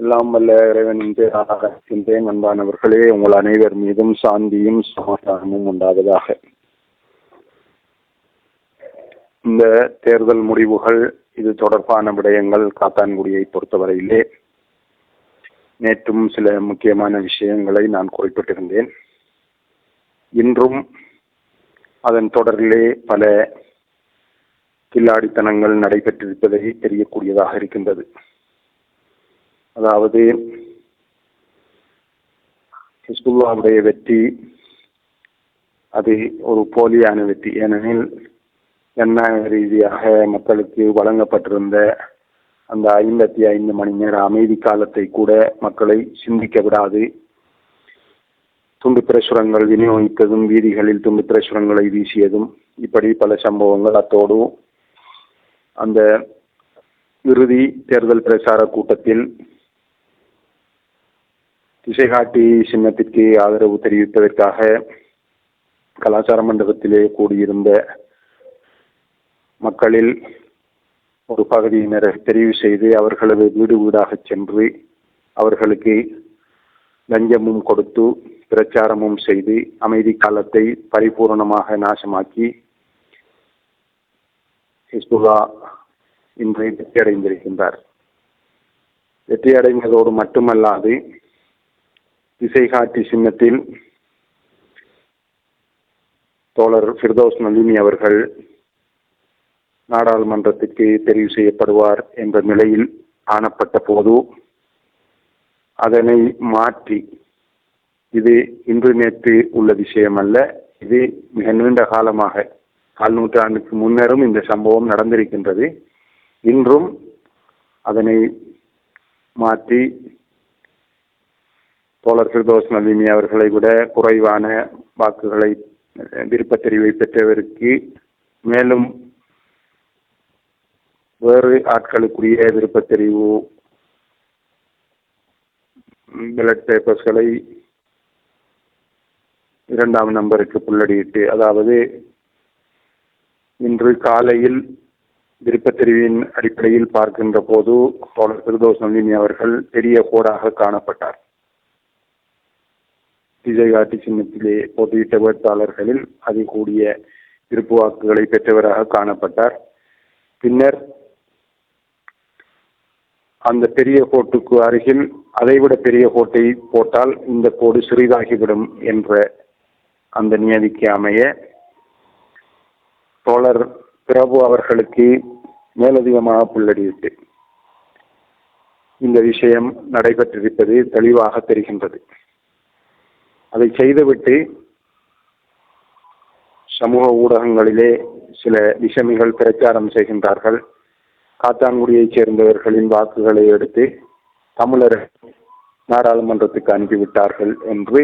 எல்லாம் வல்ல இறைவனின் அன்பானவர்களே உங்கள் அனைவர் மீதும் சாந்தியும் சமாதானமும் உண்டாவதாக. இந்த தேர்தல் முடிவுகள் இது தொடர்பான விடயங்கள் காத்தான்குடியை பொறுத்தவரையிலே நேற்றும் சில முக்கியமான விஷயங்களை நான் குறிப்பிட்டிருந்தேன். இன்றும் அதன் தொடரிலே பல கில்லாடித்தனங்கள் நடைபெற்றிருப்பதை தெரியக்கூடியதாக இருக்கின்றது. அதாவது ஹிஸ்புல்லாவுடைய வெற்றி அது ஒரு போலியான வெற்றி. ஏனெனில் ஜனநாயக ரீதியாக மக்களுக்கு வழங்கப்பட்டிருந்த அந்த ஐம்பத்தி ஐந்து மணி நேர அமைதி காலத்தை கூட மக்களை சிந்திக்க விடாது. துண்டு பிரசுரங்கள் விநியோகித்ததும் வீதிகளில் துண்டு பிரசுரங்களை வீசியதும் இப்படி பல சம்பவங்கள் அத்தோடு. அந்த இறுதி தேர்தல் பிரச்சார கூட்டத்தில் திசைகாட்டி சின்னத்திற்கு ஆதரவு தெரிவிப்பதற்காக கலாச்சார மண்டபத்திலே கூடியிருந்த மக்களில் ஒரு பகுதியினரை தெரிவு செய்து அவர்களது வீடு வீடாக சென்று அவர்களுக்கு லஞ்சமும் கொடுத்து பிரச்சாரமும் செய்து அமைதி காலத்தை பரிபூர்ணமாக நாசமாக்கி ஹிஸ்புல்லா இன்று வெற்றியடைந்திருக்கின்றார். வெற்றியடைந்ததோடு மட்டுமல்லாது திசைகாட்டி சின்னத்தில் தோழர் ஃபிர்தோஸ் நந்தினி அவர்கள் நாடாளுமன்றத்திற்கு தெரிவு செய்யப்படுவார் என்ற நிலையில் காணப்பட்ட போது அதனை மாற்றி இது இன்று நேற்று உள்ள விஷயம் அல்ல இது மிக நீண்ட காலமாக கால் நூற்றாண்டுக்கு முன்னரும் இந்த சம்பவம் நடந்திருக்கின்றது. இன்றும் அதனை மாற்றி தோழர் ஃபிர்தோஸ் நளினி அவர்களை விட குறைவான வாக்குகளை விருப்பத் தெரிவை பெற்றவருக்கு மேலும் வேறு ஆட்களுக்குரிய விருப்பத் தெரிவு பேலட் பேப்பர்ஸ்களை இரண்டாம் நம்பருக்கு புள்ளடியிட்டு அதாவது இன்று காலையில் விருப்பத் தெரிவின் அடிப்படையில் பார்க்கின்ற போது தோழர் பிரதோஷ் நந்தினி அவர்கள் பெரிய கோடாக காணப்பட்டார். விஜயகாட்டி சின்னத்திலே போட்டியிட்ட வேட்பாளர்களில் அதிகூடிய விருப்பு வாக்குகளை பெற்றவராக காணப்பட்டார். பின்னர் அந்த பெரிய கோட்டுக்கு அருகில் அதைவிட பெரிய கோட்டை போட்டால் இந்த கோடு சிறிதாகிவிடும் என்ற அந்த நியதிக்கு அமைய தோழர் பிரபு அவர்களுக்கு மேலதிகமாக புள்ளடியிட்டு இந்த விஷயம் நடைபெற்றிருப்பது தெளிவாக தெரிகின்றது. அதை செய்துவிட்டு சமூக ஊடகங்களிலே சில விஷமிகள் பிரச்சாரம் செய்கின்றார்கள். காத்தான்குடியைச் சேர்ந்தவர்களின் வாக்குகளை எடுத்து தமிழர் நாடாளுமன்றத்துக்கு அனுப்பிவிட்டார்கள் என்று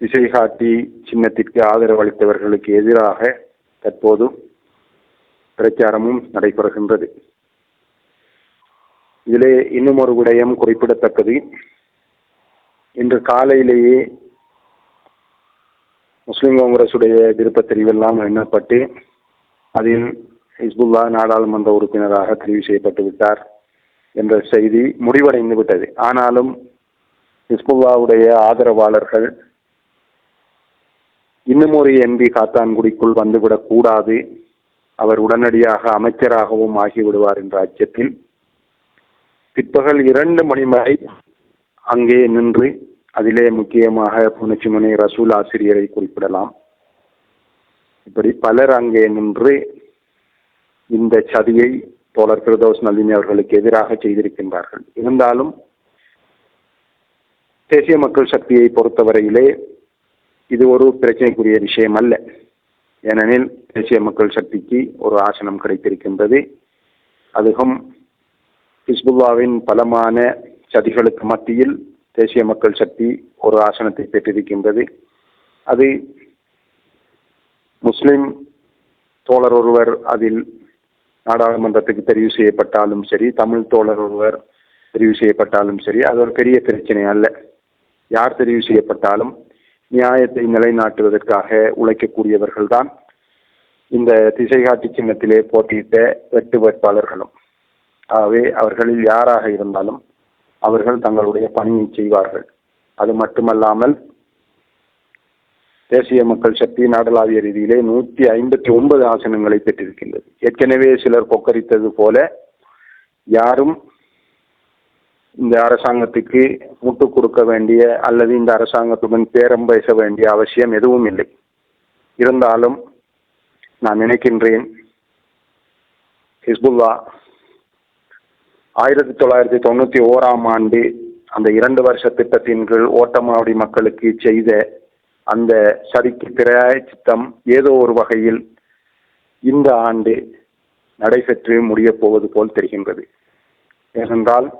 திசை காட்டி சின்னத்திற்கு ஆதரவு அளித்தவர்களுக்கு எதிராக தற்போது பிரச்சாரமும் நடைபெறுகின்றது. இதிலே இன்னும் ஒரு விடயம் குறிப்பிடத்தக்கது. இன்று காலையிலேயே முஸ்லிம் காங்கிரசுடைய விருப்ப தெரிவெல்லாம் எண்ணப்பட்டு அதில் ஹிஸ்புல்லா நாடாளுமன்ற உறுப்பினராக தெரிவு செய்யப்பட்டு விட்டார் என்ற செய்தி முடிவடைந்து விட்டது ஆனாலும் ஹிஸ்புல்லாவுடைய ஆதரவாளர்கள் இன்னும் ஒரு எம்பி காத்தான்குடிக்குள் வந்துவிடக் கூடாது. அவர் உடனடியாக அமைச்சராகவும் ஆகிவிடுவார் என்ற அச்சத்தில் பிற்பகல் இரண்டு மணி வரை அங்கே நின்று அதிலே முக்கியமாக புனச்சிமனை ரசூல் ஆசிரியரை குறிப்பிடலாம். இப்படி பலர் அங்கே நின்று இந்த சதியை தோழர் பிரதோஷ் நளினி அவர்களுக்கு எதிராக செய்திருக்கின்றார்கள். இருந்தாலும் தேசிய மக்கள் சக்தியை பொறுத்தவரையிலே இது ஒரு பிரச்சனைக்குரிய விஷயம் அல்ல. ஏனெனில் தேசிய மக்கள் சக்திக்கு ஒரு ஆசனம் கிடைத்திருக்கின்றது. அதுவும் ஹிஸ்புல்லாவின் பலமான சதிகளுக்கு மத்தியில் தேசிய மக்கள் சக்தி ஒரு ஆசனத்தை பெற்றிருக்கின்றது. அது முஸ்லிம் தோழர் ஒருவர் அதில் நாடாளுமன்றத்துக்கு தெரிவு செய்யப்பட்டாலும் சரி தமிழ் தோழர் ஒருவர் தெரிவு செய்யப்பட்டாலும் சரி அது ஒரு பெரிய பிரச்சனை அல்ல. யார் தெரிவு செய்யப்பட்டாலும் நியாயத்தை நிலைநாட்டுவதற்காக உழைக்கக்கூடியவர்கள் தான் இந்த திசைகாட்டி சின்னத்திலே போட்டியிட்ட வெட்டு வேட்பாளர்களும். ஆகவே அவர்களில் யாராக இருந்தாலும் அவர்கள் தங்களுடைய பணியை செய்வார்கள். அது மட்டுமல்லாமல் தேசிய மக்கள் சக்தி நாடளாவிய ரீதியிலே நூற்றி ஐம்பத்தி ஒன்பது ஆசனங்களை பெற்றிருக்கின்றது. ஏற்கனவே சிலர் கொக்கரித்தது போல யாரும் இந்த அரசாங்கத்துக்கு முட்டு கொடுக்க வேண்டிய அல்லது இந்த அரசாங்கத்துடன் பேரம் பேச வேண்டிய அவசியம் எதுவும் இல்லை. இருந்தாலும் நான் நினைக்கின்றேன் ஹிஸ்புல்லா ஆயிரத்தி தொள்ளாயிரத்தி தொண்ணூத்தி ஓராம் ஆண்டு அந்த இரண்டு வருஷ திட்டத்தின் கீழ் ஓட்டமாவடி மக்களுக்கு செய்த அந்த சதிக்கு சித்தம் ஏதோ ஒரு வகையில் இந்த ஆண்டு நடைபெற்று முடியப் போவது போல் தெரிகின்றது. ஏனென்றால்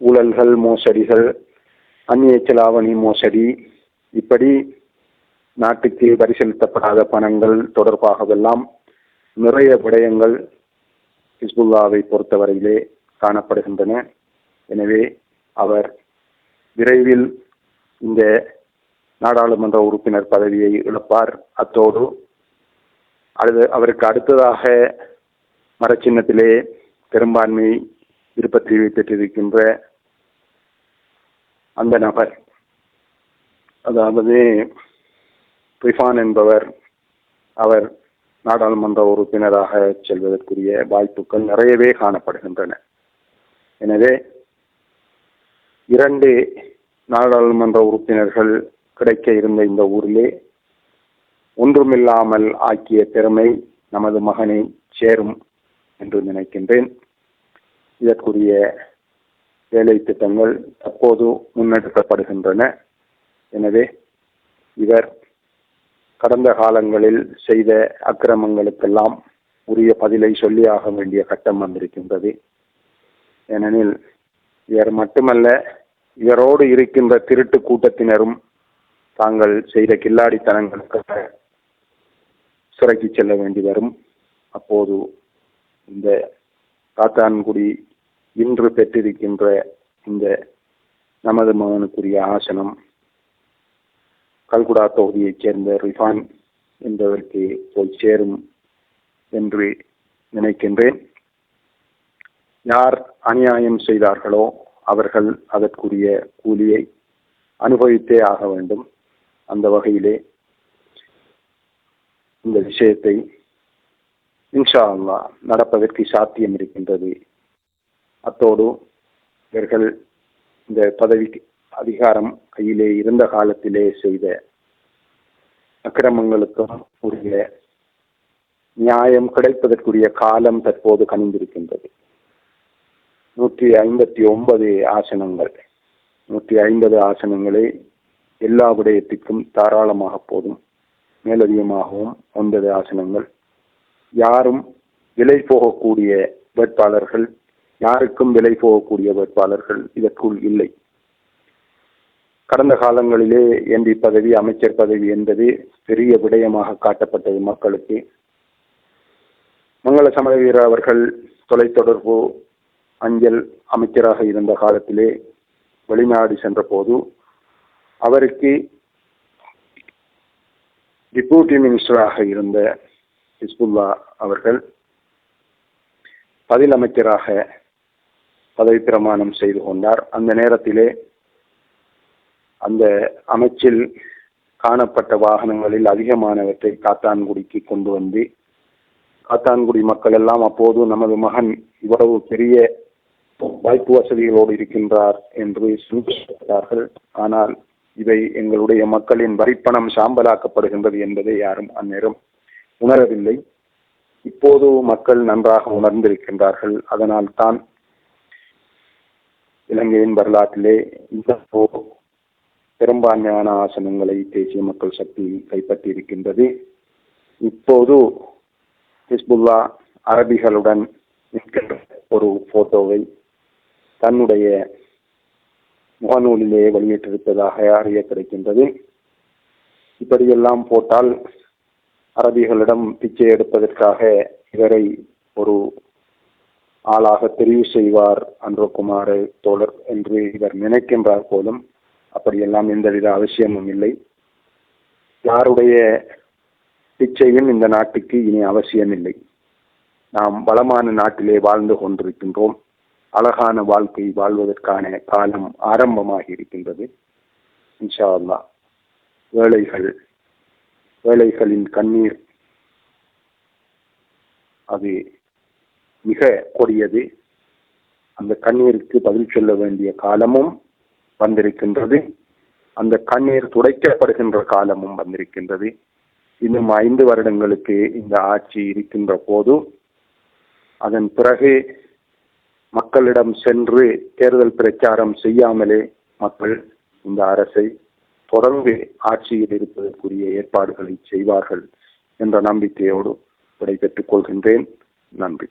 ஊழல்கள் மோசடிகள் அந்நிய செலாவணி மோசடி இப்படி நாட்டுக்கு வரி செலுத்தப்படாத பணங்கள் தொடர்பாகவெல்லாம் நிறைய விடயங்கள் ஹிஸ்புல்லாவை பொறுத்தவரையிலே காணப்படுகின்றன. எனவே அவர் விரைவில் இந்த நாடாளுமன்ற உறுப்பினர் பதவியை இழப்பார். அத்தோடு அது அவருக்கு அடுத்ததாக மரச்சின்னத்திலே பெரும்பான்மை விருப்பத்தீவை பெற்றிருக்கின்ற அந்த நபர் அதாவது ரிஃபான் என்பவர் அவர் நாடாளுமன்ற உறுப்பினராக செல்வதற்குரிய வாய்ப்புகள் நிறையவே காணப்படுகின்றன. எனவே இரண்டு நாடாளுமன்ற உறுப்பினர்கள் கிடைக்க இருந்த இந்த ஊரிலே ஒன்றுமில்லாமல் ஆக்கிய திறமை நமது மகனை சேரும் என்று நினைக்கின்றேன். இதற்குரிய வேலை திட்டங்கள் தற்போது முன்னெடுக்கப்படுகின்றன. எனவே இவர் கடந்த காலங்களில் செய்த அக்கிரமங்களுக்கெல்லாம் உரிய பதிலை சொல்லியாக வேண்டிய கட்டம் வந்திருக்கின்றது. ஏனெனில் இவர் மட்டுமல்ல இவரோடு இருக்கின்ற திருட்டு கூட்டத்தினரும் தாங்கள் செய்த கில்லாடித்தனங்களுக்காக சிறைக்கு செல்ல வேண்டி வரும். அப்போது இந்த காத்தான்குடி இன்று பெற்றிருக்கின்ற இந்த நமது மகனுக்குரிய ஆசனம் கல்குடா தொகுதியைச் சேர்ந்த ரிஃபான் என்பவருக்கு போய் சேரும் என்று நினைக்கின்றேன். யார் அநியாயம் செய்தார்களோ அவர்கள் அதற்குரிய கூலியை அனுபவித்தே ஆக வேண்டும். அந்த வகையிலே இந்த விஷயத்தை இன்ஷா அல்லா நடப்பதற்கு சாத்தியம் இருக்கின்றது. அத்தோடு இவர்கள் இந்த பதவி அதிகாரம் கையிலே இருந்த காலத்திலே செய்த அக்கிரமங்களுக்கும் உரிய நியாயம் கிடைப்பதற்குரிய காலம் தற்போது கணிந்திருக்கின்றது நூற்றி ஐம்பத்தி ஒன்பது ஆசனங்கள். நூற்றி ஐம்பது ஆசனங்களே எல்லா விடயத்திற்கும் தாராளமாக போதும். மேலதிகமாகவும் ஒன்பது ஆசனங்கள். யாரும் விலை போகக்கூடிய வேட்பாளர்கள் யாருக்கும் விலை போகக்கூடிய வேட்பாளர்கள் இதற்குள் இல்லை. கடந்த காலங்களிலே எம்பி பதவி அமைச்சர் பதவி என்பது பெரிய விடயமாக காட்டப்பட்டது மக்களுக்கு. மங்கள சமரவீர அவர்கள் தொலைத்தொடர்பு அஞ்சல் அமைச்சராக இருந்த காலத்திலே வெளிநாடு சென்ற போது அவருக்கு டிப்யூட்டி மினிஸ்டராக இருந்த ஹிஸ்புல்லா அவர்கள் பதில் அமைச்சராக பதவி பிரமாணம் செய்து கொண்டார். அந்த நேரத்திலே அந்த அமைச்சில் காணப்பட்ட வாகனங்களில் அதிகமானவற்றை காத்தான்குடிக்கு கொண்டு வந்து காத்தான்குடி மக்கள் எல்லாம் அப்போது நமது மகன் இவ்வளவு பெரிய வாய்ப்பு வசதிகளோடு இருக்கின்றார் என்று சிந்தித்தார்கள் ஆனால் இவை எங்களுடைய மக்களின் வரிப்பணம் சாம்பலாக்கப்படுகின்றது என்பதை யாரும் அந்நேரம் உணரவில்லை. இப்போது மக்கள் நன்றாக உணர்ந்திருக்கின்றார்கள். அதனால் தான் இலங்கையின் வரலாற்றிலே இந்த பெரும்பான்மையான ஆசனங்களை தேசிய மக்கள் சக்தி கைப்பற்றி இருக்கின்றது இப்போது ஹிஸ்புல்லா அரபிகளுடன் நிற்கின்ற ஒரு போட்டோவை தன்னுடைய முகநூலிலே வெளியிட்டிருப்பதாக அறிய கிடைக்கின்றது இப்படியெல்லாம் போட்டால் அரபிகளிடம் பிச்சை எடுப்பதற்காக இவரை ஒரு ஆளாக தெரிவு செய்வார் அன்றகுமார தோழர் என்று இவர் நினைக்கின்றார் போலும் அப்படியெல்லாம் எந்தவித அவசியமும் இல்லை. யாருடைய பிச்சையும் இந்த நாட்டுக்கு இனி அவசியமில்லை. நாம் வளமான நாட்டிலே வாழ்ந்து கொண்டிருக்கின்றோம். அழகான வாழ்க்கை வாழ்வதற்கான காலம் ஆரம்பமாகி இருக்கின்றது. இன்ஷா அல்லா வேலைகள் வேலைகளின் கண்ணீர் அது மிக கொடியது. அந்த கண்ணீருக்கு பதில் சொல்ல வேண்டிய காலமும் வந்திருக்கின்றது. அந்த கண்ணீர் துடைக்கப்படுகின்ற காலமும் வந்திருக்கின்றது. இன்னும் ஐந்து வருடங்களுக்கு இந்த ஆட்சி இருக்கின்ற போது அதன் பிறகு மக்களிடம் சென்று தேர்தல் பிரச்சாரம் செய்யாமலே மக்கள் இந்த அரசை தொடர்ந்து ஆட்சியில் இருப்பதற்குரிய ஏற்பாடுகளை செய்வார்கள் என்ற நம்பிக்கையோடு விடைபெற்றுக் கொள்கின்றேன். நன்றி.